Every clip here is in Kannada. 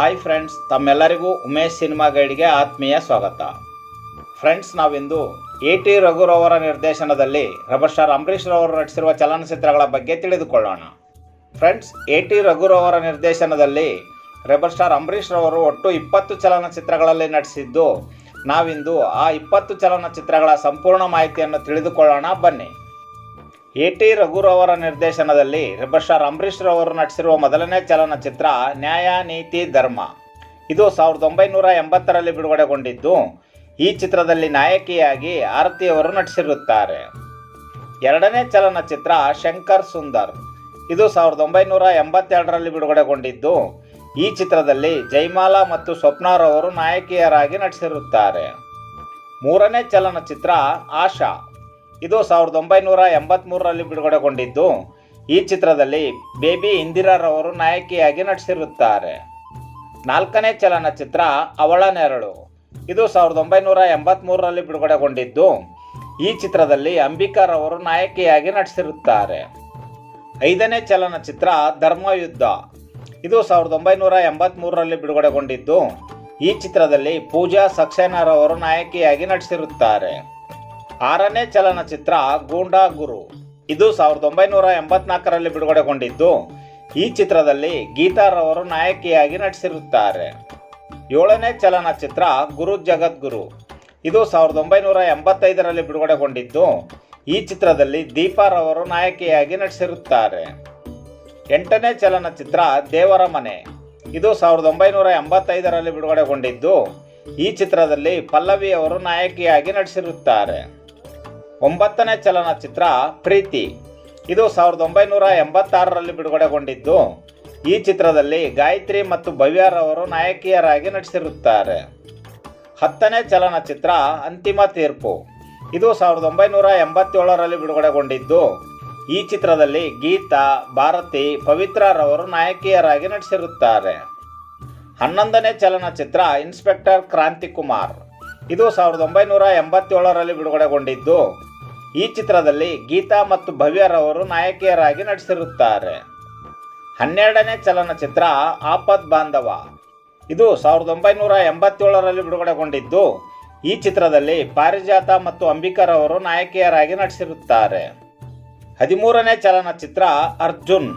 ಹಾಯ್ ಫ್ರೆಂಡ್ಸ್ ತಮ್ಮೆಲ್ಲರಿಗೂ ಉಮೇಶ್ ಸಿನಿಮಾ ಗೈಡ್ಗೆ ಆತ್ಮೀಯ ಸ್ವಾಗತ. ಫ್ರೆಂಡ್ಸ್ ನಾವಿಂದು ಎ ಟಿ ರಘುರವರ ನಿರ್ದೇಶನದಲ್ಲಿ ರಬರ್ ಸ್ಟಾರ್ ಅಂಬರೀಶ್ ರವರು ನಟಿಸಿರುವ ಚಲನಚಿತ್ರಗಳ ಬಗ್ಗೆ ತಿಳಿದುಕೊಳ್ಳೋಣ. ಫ್ರೆಂಡ್ಸ್ ಎ ಟಿ ರಘುರವರ ನಿರ್ದೇಶನದಲ್ಲಿ ರೆಬರ್ ಸ್ಟಾರ್ ಅಂಬರೀಶ್ ರವರು ಒಟ್ಟು ಇಪ್ಪತ್ತು ಚಲನಚಿತ್ರಗಳಲ್ಲಿ ನಟಿಸಿದ್ದು, ನಾವಿಂದು ಆ ಇಪ್ಪತ್ತು ಚಲನಚಿತ್ರಗಳ ಸಂಪೂರ್ಣ ಮಾಹಿತಿಯನ್ನು ತಿಳಿದುಕೊಳ್ಳೋಣ. ಬನ್ನಿ. ಎ ಟಿ ರಘುರವರ ನಿರ್ದೇಶನದಲ್ಲಿ ರೆಬರ್ ಸ್ಟಾರ್ ರವರು ನಟಿಸಿರುವ ಮೊದಲನೇ ಚಲನಚಿತ್ರ ನ್ಯಾಯ ನೀತಿ ಧರ್ಮ. ಇದು ಸಾವಿರದ ಒಂಬೈನೂರ ಎಂಬತ್ತರಲ್ಲಿ ಬಿಡುಗಡೆಗೊಂಡಿದ್ದು, ಈ ಚಿತ್ರದಲ್ಲಿ ನಾಯಕಿಯಾಗಿ ಆರತಿಯವರು ನಟಿಸಿರುತ್ತಾರೆ. ಎರಡನೇ ಚಲನಚಿತ್ರ ಶಂಕರ್ ಸುಂದರ್. ಇದು ಸಾವಿರದ ಒಂಬೈನೂರ ಎಂಬತ್ತೆರಡರಲ್ಲಿ ಬಿಡುಗಡೆಗೊಂಡಿದ್ದು, ಈ ಚಿತ್ರದಲ್ಲಿ ಜೈಮಾಲಾ ಮತ್ತು ಸ್ವಪ್ನಾರವರು ನಾಯಕಿಯರಾಗಿ ನಟಿಸಿರುತ್ತಾರೆ. ಮೂರನೇ ಚಲನಚಿತ್ರ ಆಶಾ. ಇದು ಸಾವಿರದ ಒಂಬೈನೂರ ಎಂಬತ್ತ್ಮೂರರಲ್ಲಿ ಬಿಡುಗಡೆಗೊಂಡಿದ್ದು. ಈ ಚಿತ್ರದಲ್ಲಿ ಬೇಬಿ ಇಂದಿರಾರವರು ನಾಯಕಿಯಾಗಿ ನಟಿಸಿರುತ್ತಾರೆ. ನಾಲ್ಕನೇ ಚಲನಚಿತ್ರ ಅವಳ ನೆರಳು. ಇದು ಸಾವಿರದ ಒಂಬೈನೂರ ಎಂಬತ್ತ್ಮೂರರಲ್ಲಿ ಬಿಡುಗಡೆಗೊಂಡಿದ್ದು. ಈ ಚಿತ್ರದಲ್ಲಿ ಅಂಬಿಕಾರವರು ನಾಯಕಿಯಾಗಿ ನಟಿಸಿರುತ್ತಾರೆ. ಐದನೇ ಚಲನಚಿತ್ರ ಧರ್ಮಯುದ್ಧ. ಇದು ಸಾವಿರದ ಒಂಬೈನೂರ ಎಂಬತ್ತ್ಮೂರರಲ್ಲಿ ಬಿಡುಗಡೆಗೊಂಡಿದ್ದು. ಈ ಚಿತ್ರದಲ್ಲಿ ಪೂಜಾ ಸಕ್ಸೇನಾರವರು ನಾಯಕಿಯಾಗಿ ನಟಿಸಿರುತ್ತಾರೆ. ಆರನೇ ಚಲನಚಿತ್ರ ಗೂಂಡಾ ಗುರು. ಇದು ಸಾವಿರದ ಒಂಬೈನೂರ ಎಂಬತ್ನಾಲ್ಕರಲ್ಲಿ ಬಿಡುಗಡೆಗೊಂಡಿದ್ದು, ಈ ಚಿತ್ರದಲ್ಲಿ ಗೀತಾರವರು ನಾಯಕಿಯಾಗಿ ನಟಿಸಿರುತ್ತಾರೆ. ಏಳನೇ ಚಲನಚಿತ್ರ ಗುರು ಜಗದ್ಗುರು. ಇದು ಸಾವಿರದ ಒಂಬೈನೂರ ಎಂಬತ್ತೈದರಲ್ಲಿ ಬಿಡುಗಡೆಗೊಂಡಿದ್ದು, ಈ ಚಿತ್ರದಲ್ಲಿ ದೀಪಾರವರು ನಾಯಕಿಯಾಗಿ ನಟಿಸಿರುತ್ತಾರೆ. ಎಂಟನೇ ಚಲನಚಿತ್ರ ದೇವರ ಮನೆ ಇದು ಸಾವಿರದ ಒಂಬೈನೂರ ಎಂಬತ್ತೈದರಲ್ಲಿ ಬಿಡುಗಡೆಗೊಂಡಿದ್ದು, ಈ ಚಿತ್ರದಲ್ಲಿ ಪಲ್ಲವಿಯವರು ನಾಯಕಿಯಾಗಿ ನಟಿಸಿರುತ್ತಾರೆ. ಒಂಬತ್ತನೇ ಚಲನಚಿತ್ರ ಪ್ರೀತಿ. ಇದು ಸಾವಿರದ ಒಂಬೈನೂರ ಎಂಬತ್ತಾರರಲ್ಲಿ ಬಿಡುಗಡೆಗೊಂಡಿದ್ದು. ಈ ಚಿತ್ರದಲ್ಲಿ ಗಾಯತ್ರಿ ಮತ್ತು ಭವ್ಯರವರು ನಾಯಕಿಯರಾಗಿ ನಟಿಸಿರುತ್ತಾರೆ. ಹತ್ತನೇ ಚಲನಚಿತ್ರ ಅಂತಿಮ ತೀರ್ಪು. ಇದು ಸಾವಿರದ ಒಂಬೈನೂರ ಎಂಬತ್ತೇಳರಲ್ಲಿ ಬಿಡುಗಡೆಗೊಂಡಿದ್ದು. ಈ ಚಿತ್ರದಲ್ಲಿ ಗೀತಾ, ಭಾರತಿ ಪವಿತ್ರರವರು ನಾಯಕಿಯರಾಗಿ ನಟಿಸಿರುತ್ತಾರೆ. ಹನ್ನೊಂದನೇ ಚಲನಚಿತ್ರ ಇನ್ಸ್ಪೆಕ್ಟರ್ ಕ್ರಾಂತಿಕುಮಾರ್. ಇದು ಸಾವಿರದ ಒಂಬೈನೂರ ಎಂಬತ್ತೇಳರಲ್ಲಿ ಬಿಡುಗಡೆಗೊಂಡಿದ್ದು. ಈ ಚಿತ್ರದಲ್ಲಿ ಗೀತಾ ಮತ್ತು ಭವ್ಯರವರು ನಾಯಕಿಯರಾಗಿ ನಟಿಸಿರುತ್ತಾರೆ. ಹನ್ನೆರಡನೇ ಚಲನಚಿತ್ರ ಆಪದ್ ಬಾಂಧವ. ಇದು ಸಾವಿರದ ಒಂಬೈನೂರ ಎಂಬತ್ತೇಳರಲ್ಲಿ ಬಿಡುಗಡೆಗೊಂಡಿದ್ದು, ಈ ಚಿತ್ರದಲ್ಲಿ ಪಾರಿಜಾತ ಮತ್ತು ಅಂಬಿಕರವರು ನಾಯಕಿಯರಾಗಿ ನಟಿಸಿರುತ್ತಾರೆ. ಹದಿಮೂರನೇ ಚಲನಚಿತ್ರ ಅರ್ಜುನ್.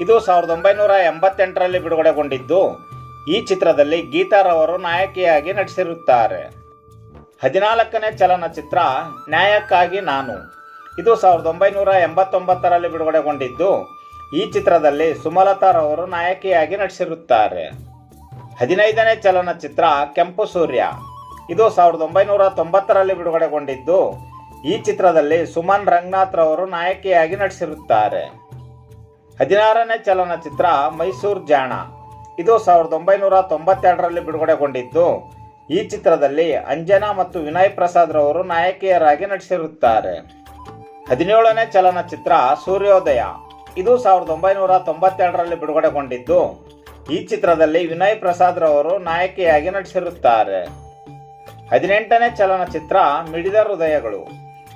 ಇದು ಸಾವಿರದ ಒಂಬೈನೂರ ಎಂಬತ್ತೆಂಟರಲ್ಲಿ ಬಿಡುಗಡೆಗೊಂಡಿದ್ದು, ಈ ಚಿತ್ರದಲ್ಲಿ ಗೀತಾರವರು ನಾಯಕಿಯಾಗಿ ನಟಿಸಿರುತ್ತಾರೆ. ಹದಿನಾಲ್ಕನೇ ಚಲನಚಿತ್ರ ನ್ಯಾಯಕ್ಕಾಗಿ ನಾನು. ಇದು ಸಾವಿರದ ಒಂಬೈನೂರ ಎಂಬತ್ತೊಂಬತ್ತರಲ್ಲಿ ಬಿಡುಗಡೆಗೊಂಡಿದ್ದು. ಈ ಚಿತ್ರದಲ್ಲಿ ಸುಮಲತಾರವರು ನಾಯಕಿಯಾಗಿ ನಟಿಸಿರುತ್ತಾರೆ. ಹದಿನೈದನೇ ಚಲನಚಿತ್ರ ಕೆಂಪು ಸೂರ್ಯ. ಇದು ಸಾವಿರದ ಒಂಬೈನೂರ ತೊಂಬತ್ತರಲ್ಲಿ ಬಿಡುಗಡೆಗೊಂಡಿದ್ದು. ಈ ಚಿತ್ರದಲ್ಲಿ ಸುಮನ್ ರಂಗನಾಥ್ ರವರು ನಾಯಕಿಯಾಗಿ ನಟಿಸಿರುತ್ತಾರೆ. ಹದಿನಾರನೇ ಚಲನಚಿತ್ರ ಮೈಸೂರು ಜಾಣ. ಇದು ಸಾವಿರದ ಒಂಬೈನೂರ ತೊಂಬತ್ತೆರಡರಲ್ಲಿ ಬಿಡುಗಡೆಗೊಂಡಿದ್ದು. ಈ ಚಿತ್ರದಲ್ಲಿ ಅಂಜನಾ ಮತ್ತು ವಿನಯ್ ಪ್ರಸಾದ್ ರವರು ನಾಯಕಿಯರಾಗಿ ನಟಿಸಿರುತ್ತಾರೆ. ಹದಿನೇಳನೇ ಚಲನಚಿತ್ರ ಸೂರ್ಯೋದಯ. ಇದು ಸಾವಿರದ ಒಂಬೈನೂರ ತೊಂಬತ್ತೆರಡರಲ್ಲಿ ಬಿಡುಗಡೆಗೊಂಡಿದ್ದು, ಈ ಚಿತ್ರದಲ್ಲಿ ವಿನಯ್ ಪ್ರಸಾದ್ ರವರು ನಾಯಕಿಯಾಗಿ ನಟಿಸಿರುತ್ತಾರೆ. ಹದಿನೆಂಟನೇ ಚಲನಚಿತ್ರ ಮಿಡಿದ ಹೃದಯಗಳು.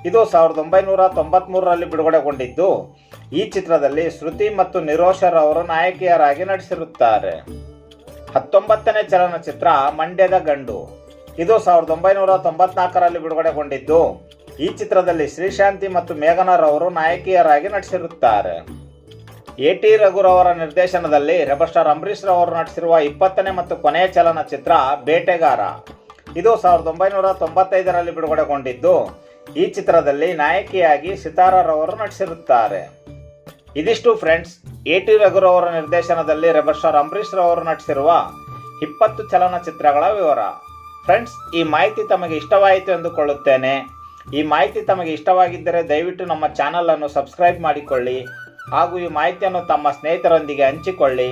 ಇದು ಸಾವಿರದ ಒಂಬೈನೂರ ತೊಂಬತ್ಮೂರರಲ್ಲಿ ಬಿಡುಗಡೆಗೊಂಡಿದ್ದು, ಈ ಚಿತ್ರದಲ್ಲಿ ಶ್ರುತಿ ಮತ್ತು ನಿರೋಷರ್ ಅವರು ನಾಯಕಿಯರಾಗಿ ನಟಿಸಿರುತ್ತಾರೆ. ಹತ್ತೊಂಬತ್ತನೇ ಚಲನಚಿತ್ರ ಮಂಡ್ಯದ ಗಂಡು. ಇದು ಸಾವಿರದ ಒಂಬೈನೂರ ತೊಂಬತ್ನಾಲ್ಕರಲ್ಲಿ ಬಿಡುಗಡೆಗೊಂಡಿದ್ದು. ಈ ಚಿತ್ರದಲ್ಲಿ ಶ್ರೀಶಾಂತಿ ಮತ್ತು ಮೇಘನರವರು ನಾಯಕಿಯರಾಗಿ ನಟಿಸಿರುತ್ತಾರೆ. ಎ ಟಿ ರಘುರವರ ನಿರ್ದೇಶನದಲ್ಲಿ ರೆಬರ್ ಸ್ಟಾರ್ ಅಂಬರೀಶ್ ರವರು ನಟಿಸಿರುವ ಇಪ್ಪತ್ತನೇ ಮತ್ತು ಕೊನೆಯ ಚಲನಚಿತ್ರ ಬೇಟೆಗಾರ. ಇದು ಸಾವಿರದ ಒಂಬೈನೂರ ತೊಂಬತ್ತೈದರಲ್ಲಿ ಬಿಡುಗಡೆಗೊಂಡಿದ್ದು. ಈ ಚಿತ್ರದಲ್ಲಿ ನಾಯಕಿಯಾಗಿ ಸಿತಾರರವರು ನಟಿಸಿರುತ್ತಾರೆ. ಇದಿಷ್ಟು ಫ್ರೆಂಡ್ಸ್ ಎ ಟಿ ರಘುರವರ ನಿರ್ದೇಶನದಲ್ಲಿ ರೆಬರ್ ಸ್ಟಾರ್ ಅಂಬರೀಶ್ ರವರು ನಟಿಸಿರುವ ಇಪ್ಪತ್ತು ಚಲನಚಿತ್ರಗಳ ವಿವರ. ಫ್ರೆಂಡ್ಸ್ ಈ ಮಾಹಿತಿ ತಮಗೆ ಇಷ್ಟವಾಯಿತು ಎಂದುಕೊಳ್ಳುತ್ತೇನೆ. ಈ ಮಾಹಿತಿ ತಮಗೆ ಇಷ್ಟವಾಗಿದ್ದರೆ ದಯವಿಟ್ಟು ನಮ್ಮ ಚಾನಲನ್ನು ಸಬ್ಸ್ಕ್ರೈಬ್ ಮಾಡಿಕೊಳ್ಳಿ. ಹಾಗೂ ಈ ಮಾಹಿತಿಯನ್ನು ತಮ್ಮ ಸ್ನೇಹಿತರೊಂದಿಗೆ ಹಂಚಿಕೊಳ್ಳಿ.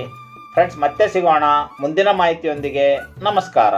ಫ್ರೆಂಡ್ಸ್ ಮತ್ತೆ ಸಿಗೋಣ. ಮುಂದಿನ ಮಾಹಿತಿಯೊಂದಿಗೆ ನಮಸ್ಕಾರ.